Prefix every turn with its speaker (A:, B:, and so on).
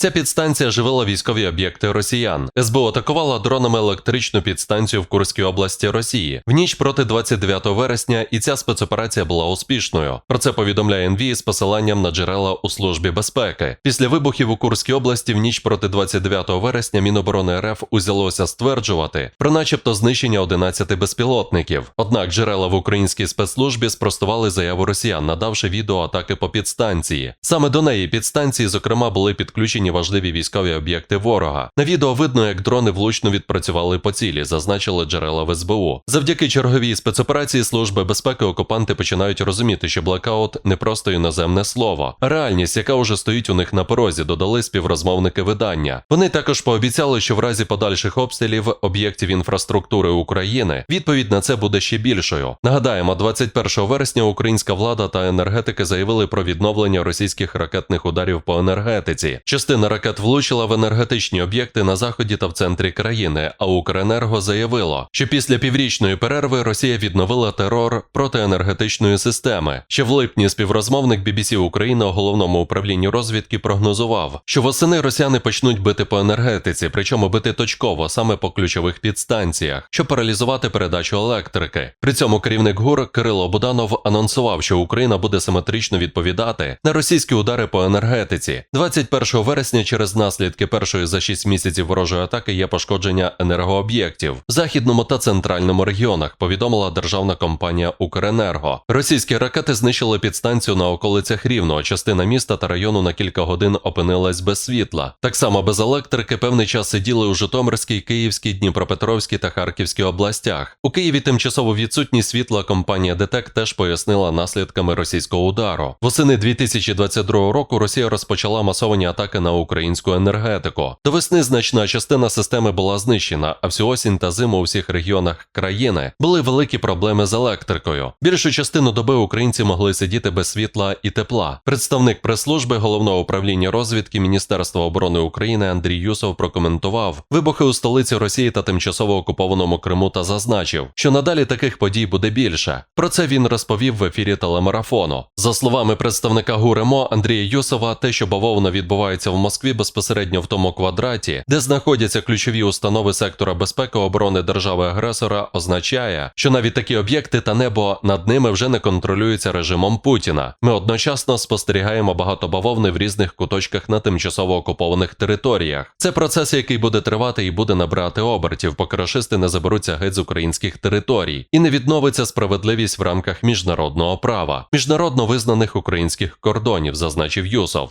A: Ця підстанція живила військові об'єкти росіян. СБУ атакувала дронами електричну підстанцію в Курській області Росії в ніч проти 29 вересня, і ця спецоперація була успішною. Про це повідомляє НВІ з посиланням на джерела у службі безпеки. Після вибухів у Курській області в ніч проти 29 вересня Міноборони РФ узялося стверджувати про, начебто, знищення 11 безпілотників. Однак джерела в українській спецслужбі спростували заяву росіян, надавши відео атаки по підстанції. Саме до неї підстанції, зокрема, були підключені важливі військові об'єкти ворога. На відео видно, як дрони влучно відпрацювали по цілі, зазначили джерела в СБУ. Завдяки черговій спецоперації Служби безпеки окупанти починають розуміти, що блекаут не просто іноземне слово, а реальність, яка уже стоїть у них на порозі, додали співрозмовники видання. Вони також пообіцяли, що в разі подальших обстрілів об'єктів інфраструктури України відповідь на це буде ще більшою. Нагадаємо, 21 вересня українська влада та енергетики заявили про відновлення російських ракетних ударів по енергетиці. Частина ракет влучила в енергетичні об'єкти на заході та в центрі країни. А Укренерго заявило, що після піврічної перерви Росія відновила терор проти енергетичної системи. Ще в липні співрозмовник BBC Україна у головному управлінні розвідки прогнозував, що восени росіяни почнуть бити по енергетиці, причому бити точково саме по ключових підстанціях, щоб паралізувати передачу електрики. При цьому керівник ГУР Кирило Буданов анонсував, що Україна буде симетрично відповідати на російські удари по енергетиці. 21 вересня через наслідки першої за 6 місяців ворожої атаки є пошкодження енергооб'єктів в західному та центральному регіонах. Повідомила державна компанія Укренерго. Російські ракети знищили підстанцію на околицях Рівного. Частина міста та району на кілька годин опинилась без світла. Так само без електрики певний час сиділи у Житомирській, Київській, Дніпропетровській та Харківській областях. У Києві тимчасово відсутність світла компанія ДТЕК теж пояснила наслідками російського удару. Восени 2022 року Росія розпочала масовані атаки на українську енергетику. До весни значна частина системи була знищена, а всю осінь та зиму у всіх регіонах країни були великі проблеми з електрикою. Більшу частину доби українці могли сидіти без світла і тепла. Представник прес-служби головного управління розвідки Міністерства оборони України Андрій Юсов прокоментував вибухи у столиці Росії та тимчасово окупованому Криму та зазначив, що надалі таких подій буде більше. Про це він розповів в ефірі телемарафону. За словами представника ГУРЕМО Андрія Юсова, те, що бавовна відбувається в Москві безпосередньо в тому квадраті, де знаходяться ключові установи сектора безпеки оборони держави-агресора, означає, що навіть такі об'єкти та небо над ними вже не контролюються режимом Путіна. Ми одночасно спостерігаємо багато бавовни в різних куточках на тимчасово окупованих територіях. Це процес, який буде тривати і буде набирати обертів, поки рашисти не заберуться геть з українських територій, і не відновиться справедливість в рамках міжнародного права, міжнародно визнаних українських кордонів, зазначив Юсов.